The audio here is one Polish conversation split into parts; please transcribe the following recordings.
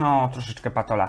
No, troszeczkę patola.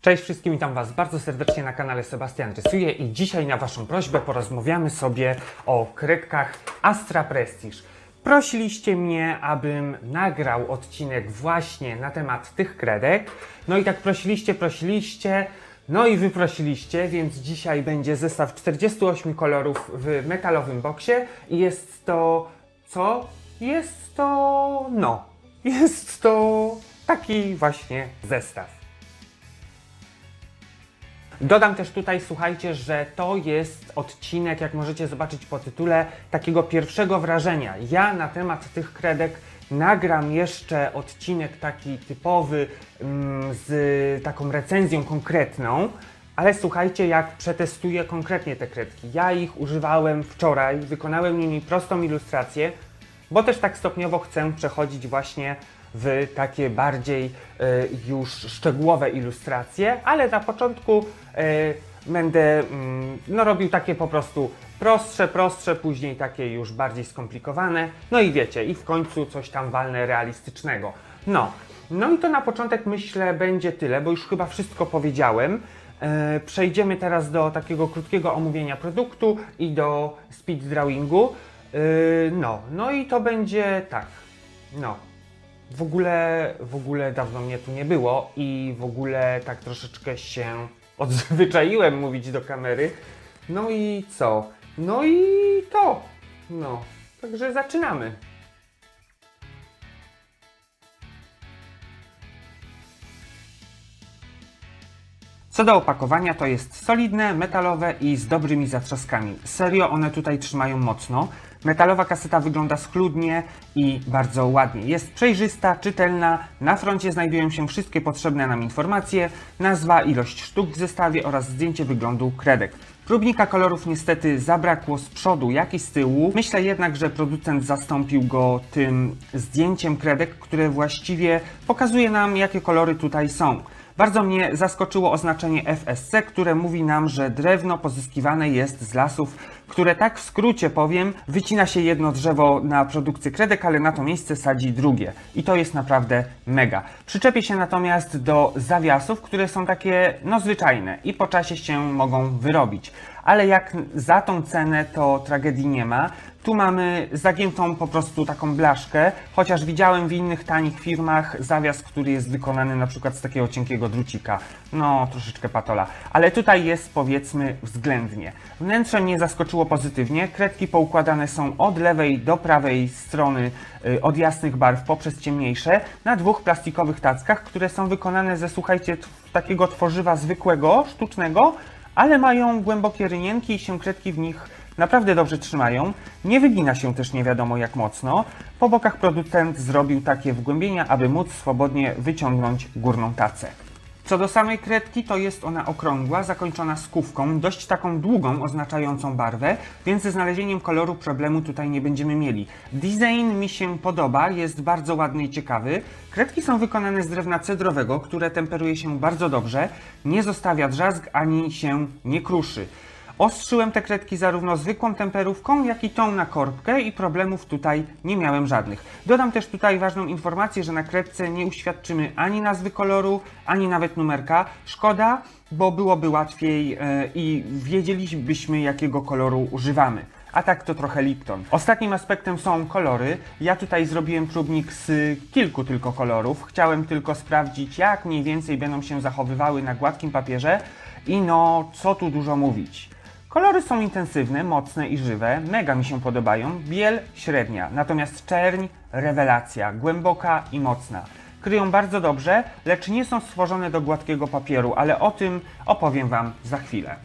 Cześć wszystkim, witam Was bardzo serdecznie na kanale Sebastian Rysuje i dzisiaj na Waszą prośbę porozmawiamy sobie o kredkach Astra Prestige. Prosiliście mnie, abym nagrał odcinek właśnie na temat tych kredek. No i tak prosiliście, prosiliście, no i wyprosiliście, więc dzisiaj będzie zestaw 48 kolorów w metalowym boksie i jest to co? Jest to no, jest to taki właśnie zestaw. Dodam też tutaj, słuchajcie, że to jest odcinek, jak możecie zobaczyć po tytule, takiego pierwszego wrażenia. Ja na temat tych kredek nagram jeszcze odcinek taki typowy mm, z taką recenzją konkretną, ale słuchajcie, jak przetestuję konkretnie te kredki. Ja ich używałem wczoraj, wykonałem nimi prostą ilustrację, bo też tak stopniowo chcę przechodzić właśnie w takie bardziej e, już szczegółowe ilustracje, ale na początku e, będę mm, no, robił takie po prostu prostsze, prostsze, później takie już bardziej skomplikowane. No i wiecie, i w końcu coś tam walne realistycznego. No, no i to na początek myślę będzie tyle, bo już chyba wszystko powiedziałem. E, przejdziemy teraz do takiego krótkiego omówienia produktu i do speed drawingu. E, no, no i to będzie tak. No, w ogóle, w ogóle dawno mnie tu nie było i w ogóle tak troszeczkę się odzwyczaiłem mówić do kamery. No i co? No i to. No, także zaczynamy. Co do opakowania, to jest solidne, metalowe i z dobrymi zatrzaskami. Serio, one tutaj trzymają mocno. Metalowa kaseta wygląda schludnie i bardzo ładnie. Jest przejrzysta, czytelna, na froncie znajdują się wszystkie potrzebne nam informacje, nazwa, ilość sztuk w zestawie oraz zdjęcie wyglądu kredek. Próbnika kolorów niestety zabrakło z przodu, jak i z tyłu. Myślę jednak, że producent zastąpił go tym zdjęciem kredek, które właściwie pokazuje nam, jakie kolory tutaj są. Bardzo mnie zaskoczyło oznaczenie FSC, które mówi nam, że drewno pozyskiwane jest z lasów, które tak w skrócie powiem, wycina się jedno drzewo na produkcję kredek, ale na to miejsce sadzi drugie. I to jest naprawdę mega. Przyczepię się natomiast do zawiasów, które są takie no zwyczajne i po czasie się mogą wyrobić. Ale jak za tą cenę to tragedii nie ma. Tu mamy zagiętą po prostu taką blaszkę, chociaż widziałem w innych tanich firmach zawias, który jest wykonany na przykład z takiego cienkiego drucika. No, troszeczkę patola. Ale tutaj jest powiedzmy względnie. Wnętrze mnie zaskoczyło pozytywnie. Kredki poukładane są od lewej do prawej strony, y, od jasnych barw poprzez ciemniejsze, na dwóch plastikowych tackach, które są wykonane ze, słuchajcie, takiego tworzywa zwykłego, sztucznego, ale mają głębokie rynienki i się kredki w nich naprawdę dobrze trzymają. Nie wygina się też nie wiadomo jak mocno. Po bokach producent zrobił takie wgłębienia, aby móc swobodnie wyciągnąć górną tacę. Co do samej kredki, to jest ona okrągła, zakończona skówką, dość taką długą, oznaczającą barwę, więc ze znalezieniem koloru problemu tutaj nie będziemy mieli. Design mi się podoba, jest bardzo ładny i ciekawy. Kredki są wykonane z drewna cedrowego, które temperuje się bardzo dobrze, nie zostawia drzazg ani się nie kruszy. Ostrzyłem te kredki zarówno zwykłą temperówką, jak i tą na korbkę i problemów tutaj nie miałem żadnych. Dodam też tutaj ważną informację, że na kredce nie uświadczymy ani nazwy koloru, ani nawet numerka. Szkoda, bo byłoby łatwiej e, i wiedzielibyśmy jakiego koloru używamy. A tak to trochę Lipton. Ostatnim aspektem są kolory. Ja tutaj zrobiłem próbnik z kilku tylko kolorów. Chciałem tylko sprawdzić, jak mniej więcej będą się zachowywały na gładkim papierze. I no, co tu dużo mówić. Kolory są intensywne, mocne i żywe, mega mi się podobają. Biel średnia, natomiast czerń rewelacja, głęboka i mocna. Kryją bardzo dobrze, lecz nie są stworzone do gładkiego papieru, ale o tym opowiem Wam za chwilę.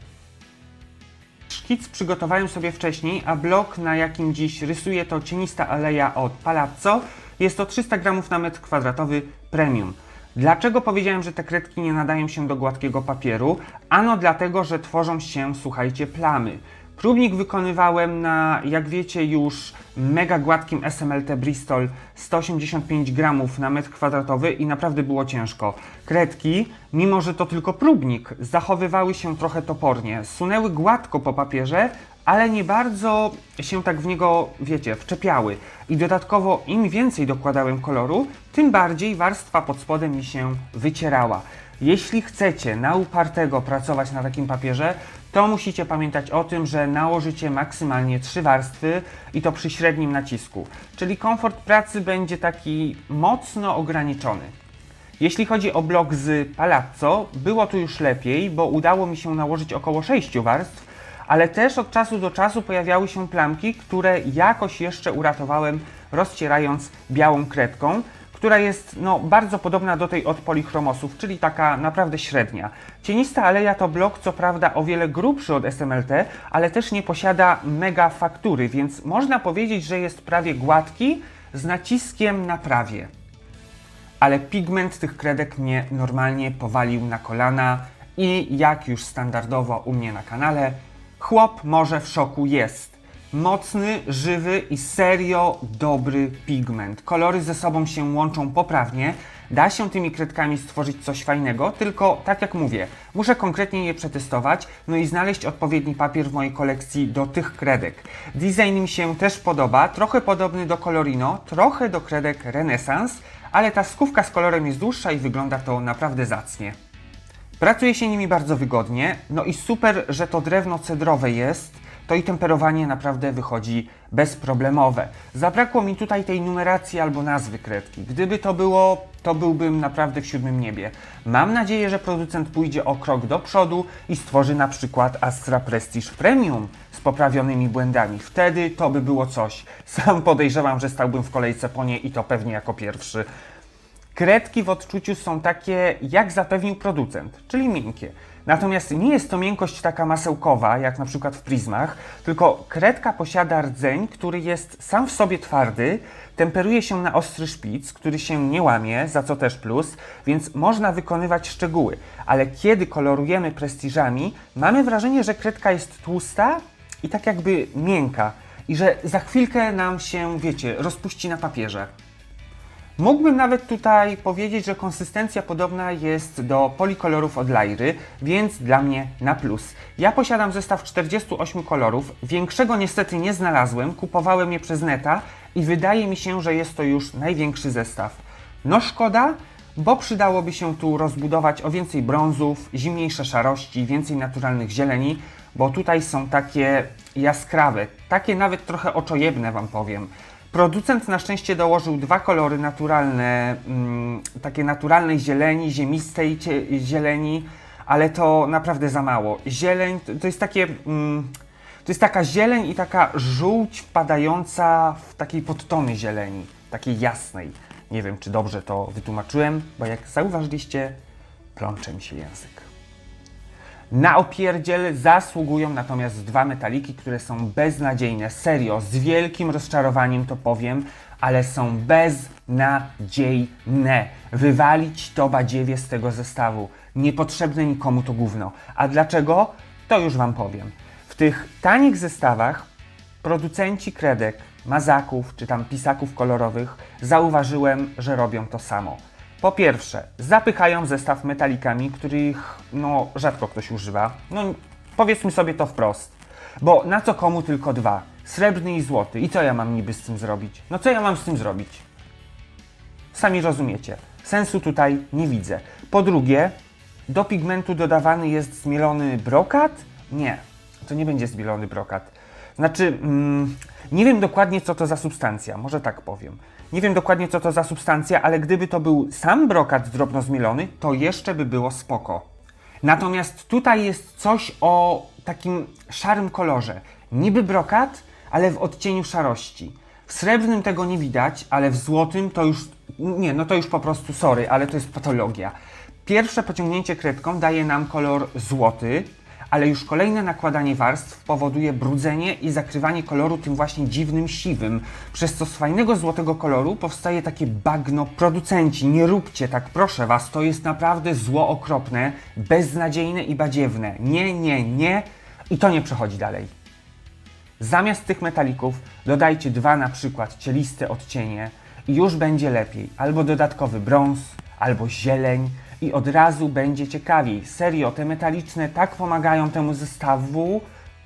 Szkic przygotowałem sobie wcześniej, a blok, na jakim dziś rysuję, to cienista aleja od Palazzo. Jest to 300 gramów na metr kwadratowy premium. Dlaczego powiedziałem, że te kredki nie nadają się do gładkiego papieru? Ano dlatego, że tworzą się, słuchajcie, plamy. Próbnik wykonywałem na, jak wiecie, już mega gładkim SMLT Bristol 185 gramów na metr kwadratowy i naprawdę było ciężko. Kredki, mimo że to tylko próbnik, zachowywały się trochę topornie. Sunęły gładko po papierze, ale nie bardzo się tak w niego, wiecie, wczepiały. I dodatkowo im więcej dokładałem koloru, tym bardziej warstwa pod spodem mi się wycierała. Jeśli chcecie na upartego pracować na takim papierze, to musicie pamiętać o tym, że nałożycie maksymalnie trzy warstwy i to przy średnim nacisku. Czyli komfort pracy będzie taki mocno ograniczony. Jeśli chodzi o blok z Palazzo, było tu już lepiej, bo udało mi się nałożyć około 6 warstw, ale też od czasu do czasu pojawiały się plamki, które jakoś jeszcze uratowałem rozcierając białą kredką, która jest no, bardzo podobna do tej od polichromosów, czyli taka naprawdę średnia. Cienista aleja to blok co prawda o wiele grubszy od SMLT, ale też nie posiada mega faktury, więc można powiedzieć, że jest prawie gładki z naciskiem na prawie ale pigment tych kredek mnie normalnie powalił na kolana i jak już standardowo u mnie na kanale, chłop może w szoku jest. Mocny, żywy i serio dobry pigment. Kolory ze sobą się łączą poprawnie. Da się tymi kredkami stworzyć coś fajnego, tylko tak jak mówię, muszę konkretnie je przetestować, no i znaleźć odpowiedni papier w mojej kolekcji do tych kredek. Design mi się też podoba, trochę podobny do Colorino, trochę do kredek Renaissance, ale ta skówka z kolorem jest dłuższa i wygląda to naprawdę zacnie. Pracuje się nimi bardzo wygodnie, no i super, że to drewno cedrowe jest, to i temperowanie naprawdę wychodzi bezproblemowe. Zabrakło mi tutaj tej numeracji albo nazwy kredki. Gdyby to było, to byłbym naprawdę w siódmym niebie. Mam nadzieję, że producent pójdzie o krok do przodu i stworzy na przykład Astra Prestige Premium z poprawionymi błędami. Wtedy to by było coś. Sam podejrzewam, że stałbym w kolejce po nie i to pewnie jako pierwszy. Kredki w odczuciu są takie, jak zapewnił producent, czyli miękkie. Natomiast nie jest to miękkość taka masełkowa, jak na przykład w prizmach, tylko kredka posiada rdzeń, który jest sam w sobie twardy, temperuje się na ostry szpic, który się nie łamie, za co też plus, więc można wykonywać szczegóły. Ale kiedy kolorujemy prestiżami, mamy wrażenie, że kredka jest tłusta i tak jakby miękka i że za chwilkę nam się, wiecie, rozpuści na papierze. Mógłbym nawet tutaj powiedzieć, że konsystencja podobna jest do polikolorów od Lajry, więc dla mnie na plus. Ja posiadam zestaw 48 kolorów, większego niestety nie znalazłem, kupowałem je przez neta i wydaje mi się, że jest to już największy zestaw. No szkoda, bo przydałoby się tu rozbudować o więcej brązów, zimniejsze szarości, więcej naturalnych zieleni, bo tutaj są takie jaskrawe, takie nawet trochę oczojebne Wam powiem. Producent na szczęście dołożył dwa kolory naturalne, mm, takie naturalnej zieleni, ziemistej zieleni, ale to naprawdę za mało. Zieleń to, to jest takie. Mm, to jest taka zieleń i taka żółć wpadająca w takiej podtony zieleni, takiej jasnej. Nie wiem, czy dobrze to wytłumaczyłem, bo jak zauważyliście, plącze mi się język. Na opierdziel zasługują natomiast dwa metaliki, które są beznadziejne. Serio, z wielkim rozczarowaniem to powiem, ale są beznadziejne. Wywalić to badziewie z tego zestawu. Niepotrzebne nikomu to gówno. A dlaczego? To już Wam powiem. W tych tanich zestawach producenci kredek, mazaków czy tam pisaków kolorowych zauważyłem, że robią to samo. Po pierwsze, zapychają zestaw metalikami, których no rzadko ktoś używa. No powiedzmy sobie to wprost. Bo na co komu tylko dwa? Srebrny i złoty. I co ja mam niby z tym zrobić? No co ja mam z tym zrobić? Sami rozumiecie. Sensu tutaj nie widzę. Po drugie, do pigmentu dodawany jest zmielony brokat? Nie, to nie będzie zmielony brokat. Znaczy, mm, nie wiem dokładnie co to za substancja, może tak powiem. Nie wiem dokładnie co to za substancja, ale gdyby to był sam brokat drobno zmielony, to jeszcze by było spoko. Natomiast tutaj jest coś o takim szarym kolorze. Niby brokat, ale w odcieniu szarości. W srebrnym tego nie widać, ale w złotym to już. Nie, no to już po prostu sorry, ale to jest patologia. Pierwsze pociągnięcie kredką daje nam kolor złoty, ale już kolejne nakładanie warstw powoduje brudzenie i zakrywanie koloru tym właśnie dziwnym siwym, przez co z fajnego złotego koloru powstaje takie bagno. Producenci, nie róbcie tak, proszę Was, to jest naprawdę zło okropne, beznadziejne i badziewne. Nie, nie, nie i to nie przechodzi dalej. Zamiast tych metalików dodajcie dwa na przykład cieliste odcienie i już będzie lepiej. Albo dodatkowy brąz, albo zieleń i od razu będzie ciekawiej. Serio, te metaliczne tak pomagają temu zestawu.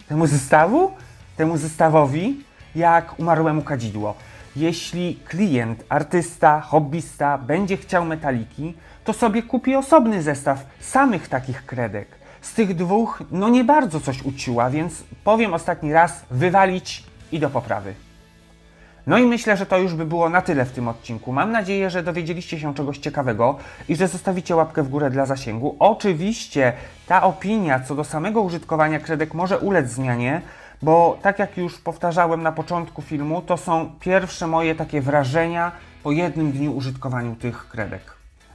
Temu zestawu? Temu zestawowi? Jak umarłemu kadzidło. Jeśli klient, artysta, hobbysta będzie chciał metaliki, to sobie kupi osobny zestaw samych takich kredek. Z tych dwóch, no nie bardzo coś uciła, więc powiem ostatni raz, wywalić i do poprawy. No i myślę, że to już by było na tyle w tym odcinku. Mam nadzieję, że dowiedzieliście się czegoś ciekawego i że zostawicie łapkę w górę dla zasięgu. Oczywiście ta opinia co do samego użytkowania kredek może ulec zmianie, bo tak jak już powtarzałem na początku filmu, to są pierwsze moje takie wrażenia po jednym dniu użytkowaniu tych kredek.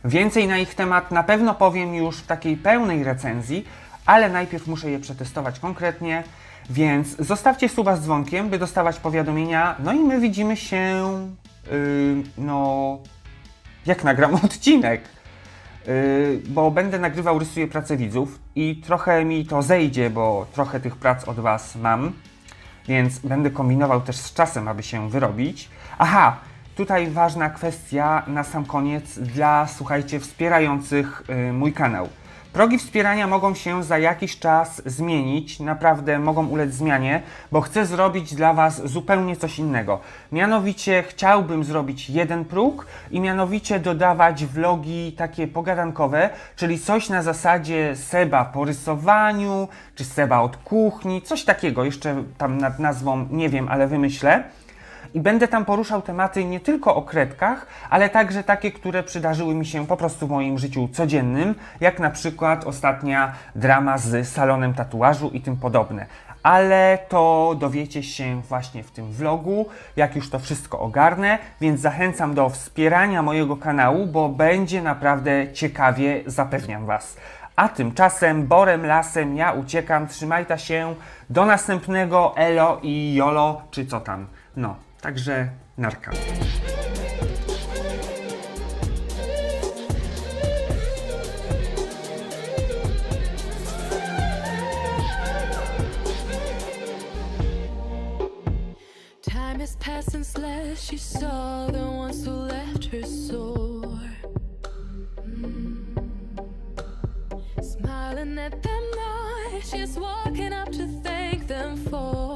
Więcej na ich temat na pewno powiem już w takiej pełnej recenzji, ale najpierw muszę je przetestować konkretnie, więc zostawcie suba z dzwonkiem, by dostawać powiadomienia, no i my widzimy się, yy, no, jak nagram odcinek. Yy, bo będę nagrywał Rysuję pracę widzów i trochę mi to zejdzie, bo trochę tych prac od Was mam, więc będę kombinował też z czasem, aby się wyrobić. Aha, tutaj ważna kwestia na sam koniec dla, słuchajcie, wspierających yy, mój kanał. Progi wspierania mogą się za jakiś czas zmienić, naprawdę mogą ulec zmianie, bo chcę zrobić dla Was zupełnie coś innego. Mianowicie chciałbym zrobić jeden próg i mianowicie dodawać vlogi takie pogadankowe, czyli coś na zasadzie Seba po rysowaniu, czy Seba od kuchni, coś takiego, jeszcze tam nad nazwą nie wiem, ale wymyślę. I będę tam poruszał tematy nie tylko o kredkach, ale także takie, które przydarzyły mi się po prostu w moim życiu codziennym, jak na przykład ostatnia drama z salonem tatuażu i tym podobne. Ale to dowiecie się właśnie w tym vlogu, jak już to wszystko ogarnę, więc zachęcam do wspierania mojego kanału, bo będzie naprawdę ciekawie, zapewniam Was. A tymczasem borem lasem ja uciekam, trzymajta się, do następnego elo i jolo, czy co tam. No, także narka. Time has passed since last she saw the ones who left her sore. Mm. Smiling at them now, she's walking up to thank them for